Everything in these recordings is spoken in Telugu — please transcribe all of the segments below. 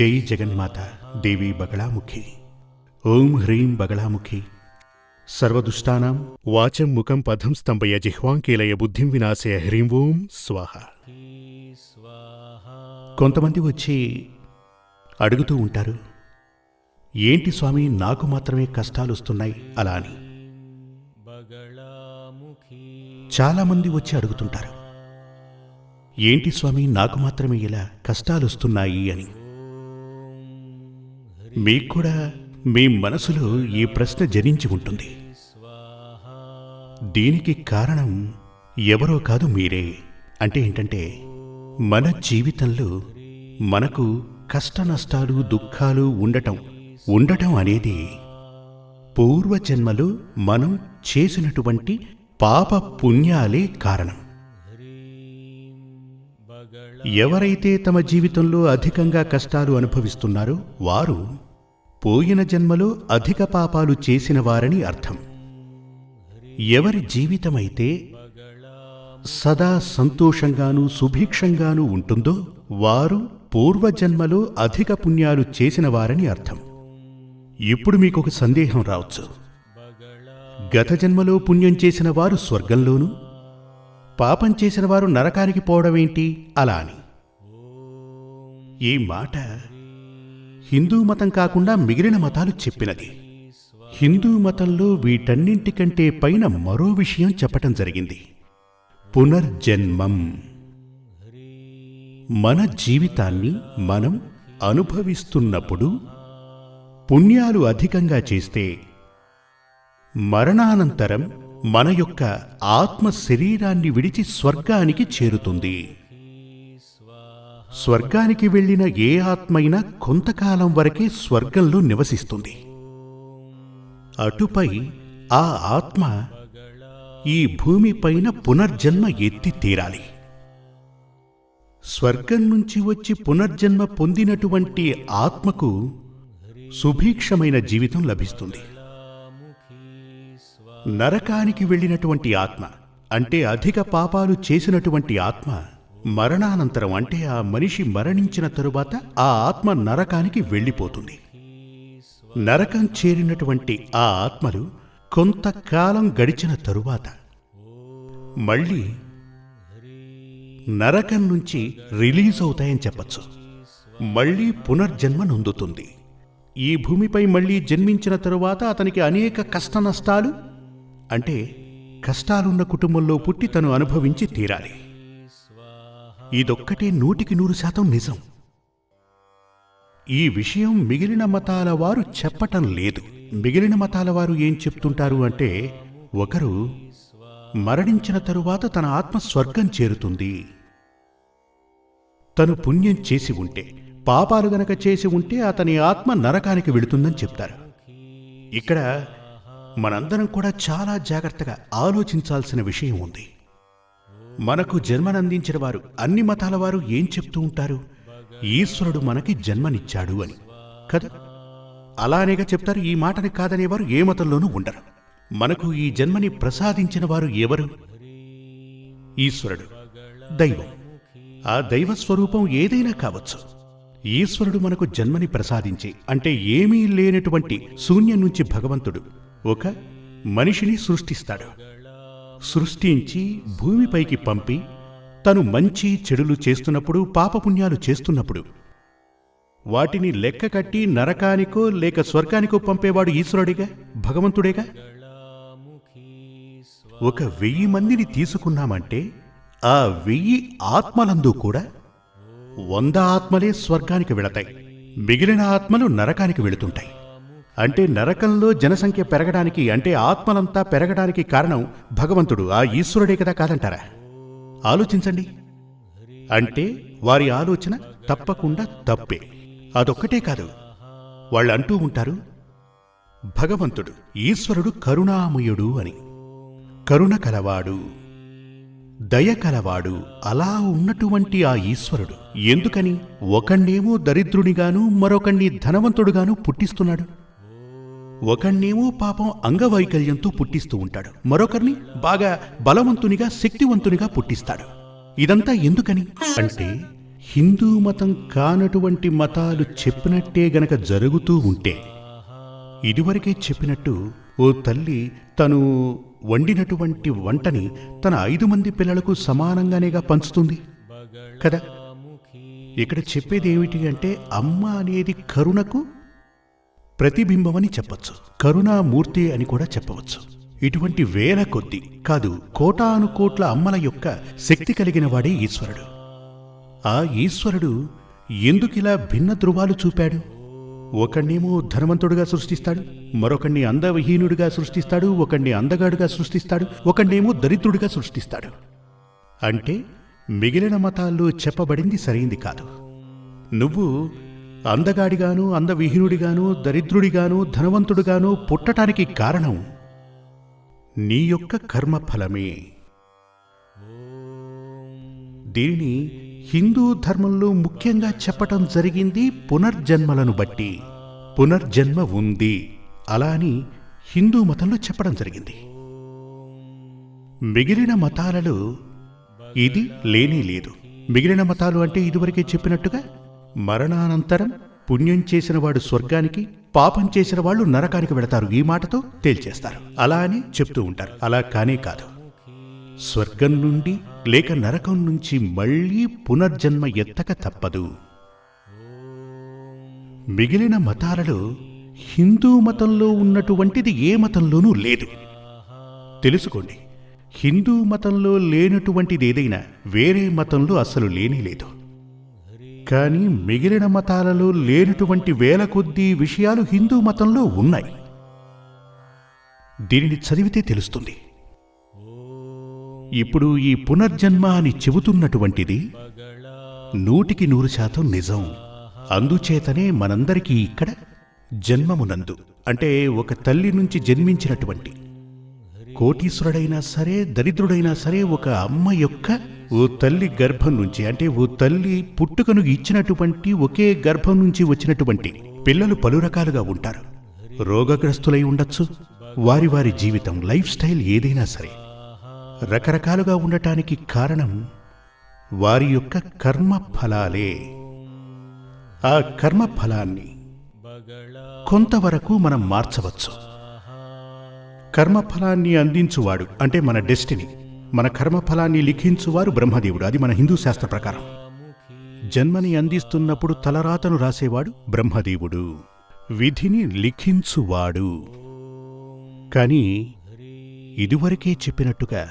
జై జగన్మాత దేవి బగళాముఖి. ఓం హ్రీం బగళాముఖి. సర్వదుష్టానాం వాచం ముఖం పథం స్తంభయ జిహ్వాంకీలయ బుద్ధిం వినాశయ హ్రీం ఓం స్వాహ. కొంతమంది వచ్చి అడుగుతూ ఉంటారు ఏంటి స్వామి నాకు మాత్రమే కష్టాలు వస్తున్నాయి అలా అని. చాలామంది వచ్చి అడుగుతుంటారు ఏంటి స్వామి నాకు మాత్రమే ఇలా కష్టాలు వస్తున్నాయి అని. మీకు కూడా మీ మనసులో ఈ ప్రశ్న జనించి ఉంటుంది. దీనికి కారణం ఎవరో కాదు మీరే. అంటే ఏంటంటే మన జీవితంలో మనకు కష్ట నష్టాలు దుఃఖాలు ఉండటం ఉండటం అనేది పూర్వజన్మలో మనం చేసినటువంటి పాప పుణ్యాలే కారణం. ఎవరైతే తమ జీవితంలో అధికంగా కష్టాలు అనుభవిస్తున్నారో వారు పోయిన జన్మలో అధిక పాపాలు చేసిన వారని అర్థం. ఎవరి జీవితమైతే సదా సంతోషంగాను సుభిక్షంగాను ఉంటుందో వారు పూర్వజన్మలో అధిక పుణ్యాలు చేసిన వారని అర్థం. ఇప్పుడు మీకొక సందేహం రావచ్చు. గత జన్మలో పుణ్యం చేసిన వారు స్వర్గంలోనూ పాపం చేసిన వారు నరకానికి పోవడమేంటి? అలా అని. ఈ మాట హిందూ మతం కాకుండా మిగిలిన మతాలు చెప్పినది. హిందూ మతంలో వీటన్నింటికంటే పైన మరో విషయం చెప్పటం జరిగింది. పునర్జన్మం. మన జీవితాన్ని మనం అనుభవిస్తున్నప్పుడు పుణ్యాలు అధికంగా చేస్తే మరణానంతరం మన యొక్క ఆత్మ శరీరాన్ని విడిచి స్వర్గానికి చేరుతుంది. స్వర్గానికి వెళ్ళిన ఏ ఆత్మైనా కొంతకాలం వరకే స్వర్గంలో నివసిస్తుంది. అటుపై ఆ ఆత్మ ఈ భూమిపైన పునర్జన్మ ఎత్తి తీరాలి. స్వర్గం నుంచి వచ్చి పునర్జన్మ పొందినటువంటి ఆత్మకు సుభీక్షమైన జీవితం లభిస్తుంది. నరకానికి వెళ్ళినటువంటి ఆత్మ అంటే అధిక పాపాలు చేసినటువంటి ఆత్మ మరణానంతరం అంటే ఆ మనిషి మరణించిన తరువాత ఆ ఆత్మ నరకానికి వెళ్ళిపోతుంది. నరకం చేరినటువంటి ఆ ఆత్మలు కొంతకాలం గడిచిన తరువాత మళ్ళీ నరకం నుంచి రిలీజ్ అవుతాయని చెప్పచ్చు. మళ్ళీ పునర్జన్మ నొందుతుంది. ఈ భూమిపై మళ్ళీ జన్మించిన తరువాత అతనికి అనేక కష్ట నష్టాలు అంటే కష్టాలున్న కుటుంబంలో పుట్టి తను అనుభవించి తీరాలి. ఇదొక్కటే నూటికి నూరు శాతం నిజం. ఈ విషయం మిగిలిన మతాల వారు చెప్పటం లేదు. మిగిలిన మతాల వారు ఏం చెప్తుంటారు అంటే ఒకరు మరణించిన తరువాత తన ఆత్మ స్వర్గం చేరుతుంది. తను పుణ్యం చేసి ఉంటే పాపాలు గనక చేసి ఉంటే అతని ఆత్మ నరకానికి వెళుతుందని చెప్తారు. ఇక్కడ మనందరం కూడా చాలా జాగ్రత్తగా ఆలోచించాల్సిన విషయం ఉంది. మనకు జన్మనందించిన వారు అన్ని మతాల వారు ఏం చెప్తూ ఉంటారు? ఈశ్వరుడు మనకి జన్మనిచ్చాడు అని. కదా? అలానేగా చెప్తారు ఈ మాటని కాదనేవారు ఏ మతంలోనూ ఉండరు. మనకు ఈ జన్మని ప్రసాదించిన వారు ఎవరు? ఈశ్వరుడు. దైవం. ఆ దైవ స్వరూపం ఏదైనా కావచ్చు. ఈశ్వరుడు మనకు జన్మని ప్రసాదించి అంటే ఏమీ లేనటువంటి శూన్యం నుంచి భగవంతుడు ఒక మనిషిని సృష్టిస్తాడు. సృష్టించి భూమిపైకి పంపి తను మంచి చెడులు చేస్తున్నప్పుడు పాపపుణ్యాలు చేస్తున్నప్పుడు. వాటిని లెక్క కట్టి నరకానికో లేక స్వర్గానికో పంపేవాడు ఈశ్వరుడిగా? భగవంతుడేగా? ఒక వెయ్యి మందిని తీసుకున్నామంటే ఆ వెయ్యి ఆత్మలందు కూడా వంద ఆత్మలే స్వర్గానికి వెళతాయి. మిగిలిన ఆత్మలు నరకానికి వెళుతుంటాయి. అంటే నరకంలో జనసంఖ్య పెరగడానికి అంటే ఆత్మలంతా పెరగడానికి కారణం భగవంతుడు ఆ ఈశ్వరుడే కదా కాదంటారా? ఆలోచించండి. అంటే వారి ఆలోచన తప్పకుండా తప్పే. అదొక్కటే కాదు. వాళ్ళు అంటూ ఉంటారు భగవంతుడు ఈశ్వరుడు కరుణామయుడు అని. కరుణ కలవాడు దయ కలవాడు అలా ఉన్నటువంటి ఆ ఈశ్వరుడు. ఎందుకని? ఒకణ్ణేమో దరిద్రునిగాను మరొకణ్ణి ధనవంతుడుగాను పుట్టిస్తున్నాడు. ఒకణ్ణేమో పాపం అంగవైకల్యంతో పుట్టిస్తూ ఉంటాడు. మరొకరిని బాగా బలవంతునిగా శక్తివంతునిగా పుట్టిస్తాడు. ఇదంతా ఎందుకని? అంటే హిందూ మతం కానటువంటి మతాలు చెప్పినట్టే గనక జరుగుతూ ఉంటే ఇదివరకే చెప్పినట్టు ఓ తల్లి తను వండినటువంటి వంటని తన ఐదు మంది పిల్లలకు సమానంగానేగా పంచుతుంది. కదా? ఇక్కడ చెప్పేది ఏమిటి అంటే అమ్మ అనేది కరుణకు ప్రతిబింబమని చెప్పచ్చు. కరుణామూర్తి అని కూడా చెప్పవచ్చు. ఇటువంటి వేల కొద్ది కాదు కోటాను కోట్ల అమ్మల యొక్క శక్తి కలిగిన వాడే ఈశ్వరుడు. ఆ ఈశ్వరుడు ఎందుకిలా భిన్న ధృవాలు చూపాడు? ఒకణ్ణేమో ధనవంతుడుగా సృష్టిస్తాడు మరొకణ్ణి అందవిహీనుడిగా సృష్టిస్తాడు ఒకణ్ణి అందగాడుగా సృష్టిస్తాడు ఒకణ్ణేమో దరిద్రుడిగా సృష్టిస్తాడు. అంటే మిగిలిన మతాల్లో చెప్పబడింది సరైంది కాదు. నువ్వు అందగాడిగాను అందవిహీనుడిగాను దరిద్రుడిగాను ధనవంతుడిగాను పుట్టటానికి కారణం నీ యొక్క కర్మఫలమే. దీనిని హిందూ ధర్మంలో ముఖ్యంగా చెప్పటం జరిగింది పునర్జన్మలను బట్టి. పునర్జన్మ ఉంది. అలా అని హిందూ మతంలో చెప్పడం జరిగింది. మిగిలిన మతాలలో ఇది లేనే లేదు. మిగిలిన మతాలు అంటే ఇదివరకే చెప్పినట్టుగా మరణానంతరం పుణ్యం చేసిన వాడు స్వర్గానికి పాపం చేసిన వాళ్ళు నరకానికి వెళతారు. ఈ మాటతో తేల్చేస్తారు. అలా అని చెప్తూ ఉంటారు. అలా కానే కాదు. స్వర్గం నుండి లేక నరకం నుంచి మళ్ళీ పునర్జన్మ ఎత్తక తప్పదు. మిగిలిన మతాలలో హిందూ మతంలో ఉన్నటువంటిది ఏ మతంలోనూ లేదు. తెలుసుకోండి. హిందూ మతంలో లేనటువంటిది ఏదైనా వేరే మతంలో అసలు లేనే లేదు. కానీ మిగిలిన మతాలలో లేనటువంటి వేల కొద్దీ విషయాలు హిందూ మతంలో ఉన్నాయి. దీనిని చదివితే తెలుస్తుంది. ఇప్పుడు ఈ పునర్జన్మ అని చెబుతున్నటువంటిది నూటికి నూరు శాతం నిజం. అందుచేతనే మనందరికీ ఇక్కడ జన్మమునందు అంటే ఒక తల్లి నుంచి జన్మించినటువంటి కోటీశ్వరుడైనా సరే దరిద్రుడైనా సరే ఒక అమ్మ యొక్క ఓ తల్లి గర్భం నుంచి అంటే ఓ తల్లి పుట్టుకను ఇచ్చినటువంటి ఒకే గర్భం నుంచి వచ్చినటువంటి పిల్లలు పలు రకాలుగా ఉంటారు. రోగగ్రస్తులై ఉండొచ్చు. వారి వారి జీవితం లైఫ్ స్టైల్ ఏదైనా సరే. రకరకాలుగా ఉండటానికి కారణం వారి యొక్క కర్మ ఫలాలే. ఆ కర్మ ఫలాన్ని కొంతవరకు మనం మార్చవచ్చు. కర్మఫలాన్ని అందించువాడు అంటే మన డెస్టినీ మన కర్మఫలాన్ని లిఖించువారు బ్రహ్మదేవుడు. అది మన హిందూ శాస్త్ర ప్రకారం. జన్మని అందిస్తున్నప్పుడు తలరాతను రాసేవాడు బ్రహ్మదేవుడు. విధిని లిఖించువాడు. కానీ ఇదివరకే చెప్పినట్టుగా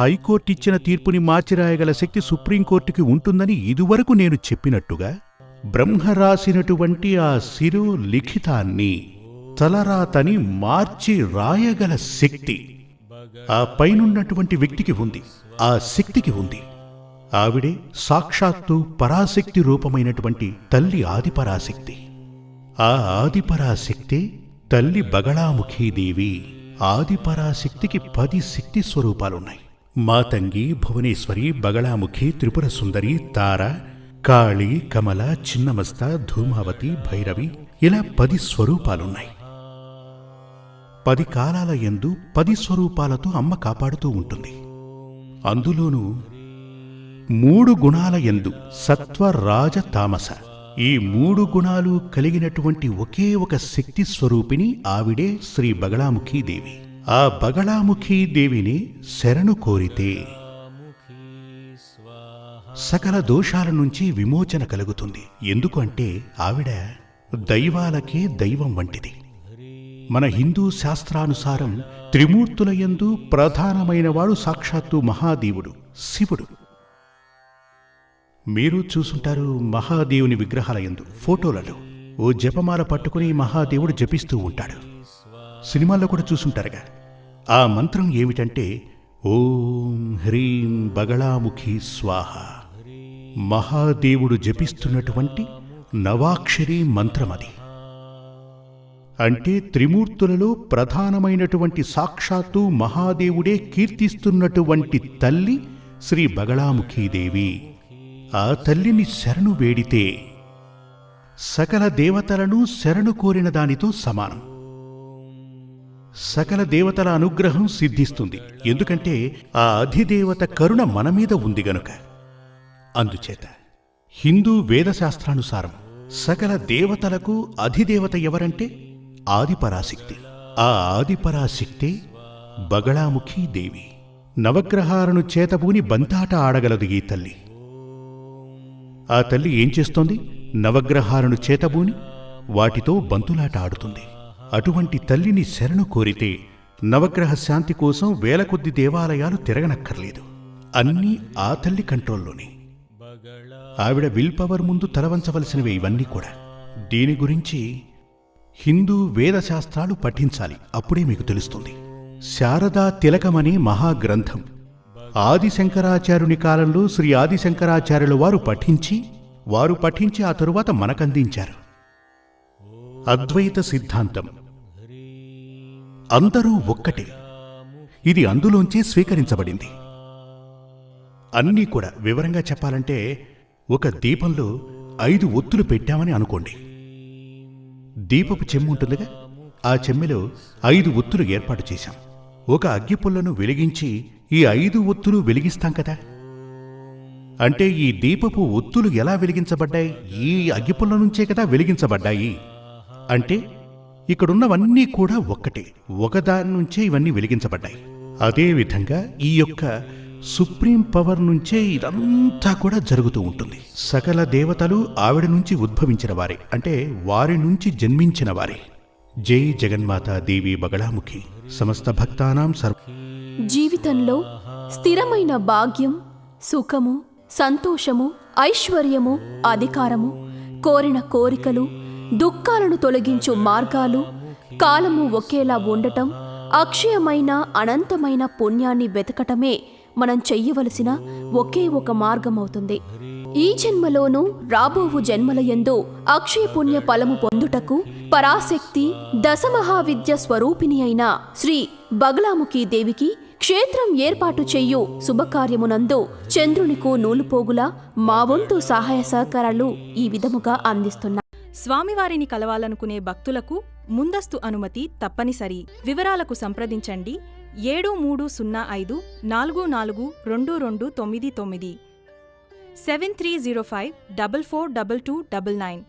హైకోర్టు ఇచ్చిన తీర్పుని మార్చిరాయగల శక్తి సుప్రీంకోర్టుకి ఉంటుందని ఇదివరకు నేను చెప్పినట్టుగా బ్రహ్మ రాసినటువంటి ఆ శిరు లిఖితాన్ని తలరాతని మార్చి రాయగల శక్తి ఆ పైనున్నటువంటి వ్యక్తికి ఉంది ఆ శక్తికి ఉంది. ఆవిడే సాక్షాత్తు పరాశక్తి రూపమైనటువంటి తల్లి ఆదిపరాశక్తి. ఆ ఆదిపరాశక్తి తల్లి బగళాముఖీదేవి ఆదిపరాశక్తికి పది శక్తి స్వరూపాలున్నాయి. మాతంగి భువనేశ్వరి బగళాముఖి త్రిపుర సుందరి తార కాళి కమల చిన్నమస్త ధూమావతి భైరవి ఇలా పది స్వరూపాలున్నాయి. పది కాలాల యందు పది స్వరూపాలతో అమ్మ కాపాడుతూ ఉంటుంది. అందులోనూ మూడు గుణాల యందు సత్వ రాజ తామస. ఈ మూడు గుణాలు కలిగినటువంటి ఒకే ఒక శక్తి స్వరూపిణి ఆవిడే శ్రీ బగళాముఖీదేవి ఆ బగళాముఖీ దేవిని శరణు కోరితే సకల దోషాల నుంచి విమోచన కలుగుతుంది. ఎందుకంటే ఆవిడ దైవాలకే దైవం వంటిది. మన హిందూ శాస్త్రానుసారం త్రిమూర్తులయందు ప్రధానమైనవాడు సాక్షాత్తు మహాదేవుడు శివుడు. మీరు చూసుంటారు మహాదేవుని విగ్రహాలయందు ఫోటోలలో ఓ జపమాల పట్టుకుని మహాదేవుడు జపిస్తూ ఉంటాడు. సినిమాల్లో కూడా చూసుంటారుగా. ఆ మంత్రం ఏమిటంటే ఓం హ్రీం బగళాముఖి స్వాహ. మహాదేవుడు జపిస్తున్నటువంటి నవాక్షరి మంత్రమది. అంటే త్రిమూర్తులలో ప్రధానమైనటువంటి సాక్షాత్తు మహాదేవుడే కీర్తిస్తున్నటువంటి తల్లి శ్రీ బగళాముఖీదేవి. ఆ తల్లిని శరణు వేడితే సకల దేవతలను శరణు కోరిన దానితో సమానం. సకల దేవతల అనుగ్రహం సిద్ధిస్తుంది. ఎందుకంటే ఆ అధిదేవత కరుణ మన మీద ఉంది గనుక. అందుచేత హిందూ వేదశాస్త్రానుసారం సకల దేవతలకు అధిదేవత ఎవరంటే ఆదిపరాశక్తి. ఆ ఆదిపరాశక్తే బగళాముఖి దేవి. నవగ్రహాలను చేతబూని బంతాట ఆడగలదు ఈ తల్లి. ఆ తల్లి ఏం చేస్తోంది? నవగ్రహాలను చేతబూని వాటితో బంతులాట ఆడుతుంది. అటువంటి తల్లిని శరణు కోరితే నవగ్రహ శాంతి కోసం వేల కొద్ది దేవాలయాలు తిరగనక్కర్లేదు. అన్నీ ఆ తల్లి కంట్రోల్లోనే. ఆవిడ విల్ పవర్ ముందు తలవంచవలసినవి ఇవన్నీ కూడా. దీని గురించి హిందూ వేదశాస్త్రాలు పఠించాలి అప్పుడే మీకు తెలుస్తుంది. శారదా తిలకమనే మహాగ్రంథం. ఆదిశంకరాచార్యుని కాలంలో శ్రీ ఆదిశంకరాచార్యుల వారు పఠించి వారు పఠించి ఆ తరువాత మనకందించారు. అద్వైత సిద్ధాంతం. అందరూ ఒక్కటే. ఇది అందులోంచే స్వీకరించబడింది. అన్నీ కూడా వివరంగా చెప్పాలంటే ఒక దీపంలో ఐదు ఒత్తులు పెట్టామని అనుకోండి. దీపపు చెమ్ము ఉంటుందిగా. ఆ చెమ్మెలో ఐదు ఒత్తులు ఏర్పాటు చేశాం. ఒక అగ్గిపుల్లను వెలిగించి ఈ ఐదు ఒత్తులు వెలిగిస్తాం కదా. అంటే ఈ దీపపు ఒత్తులు ఎలా వెలిగించబడ్డాయి? ఈ అగ్గిపుల్ల నుంచే కదా వెలిగించబడ్డాయి? అంటే ఇక్కడున్నవన్నీ కూడా ఒక్కటే. ఒకదాని నుంచే ఇవన్నీ వెలిగించబడ్డాయి. అదేవిధంగా ఈ యొక్క సుప్రీం పవర్ నుంచే ఇదంతా కూడా జరుగుతూ ఉంటుంది. సకల దేవతలు ఆవిడ నుంచి ఉద్భవించిన వారే అంటే వారి నుంచి జన్మించిన వారే. జై జగన్మాత దేవి బగళాముఖి. సమస్త భక్తానాం సర్వ జీవితంలో స్థిరమైన భాగ్యం సుఖము సంతోషము ఐశ్వర్యము అధికారము కోరిన కోరికలు దుఃఖాలను తొలగించు మార్గాలు కాలము ఒకేలా ఉండటం అక్షయమైన అనంతమైన పుణ్యాన్ని వెతకటమే మనం చెయ్యవలసిన ఒకే ఒక మార్గమవుతుంది. ఈ జన్మలోనూ రాబోవు జన్మలయందు అక్షయ అక్షయపుణ్య ఫలము పొందుటకు పరాశక్తి దశమహావిద్య స్వరూపిణి అయిన శ్రీ బగలాముఖి దేవికి క్షేత్రం ఏర్పాటు చెయ్యు శుభకార్యమునందు చంద్రునికు నూలుపోగులా మా వంతు సహాయ సహకారాలు ఈ విధముగా అందిస్తున్నా. స్వామివారిని కలవాలనుకునే భక్తులకు ముందస్తు అనుమతి తప్పనిసరి. వివరాలకు సంప్రదించండి. ఏడు మూడు సున్నా ఐదు నాలుగు నాలుగు రెండు రెండు తొమ్మిది తొమ్మిది. Seven three zero five double four double two double nine.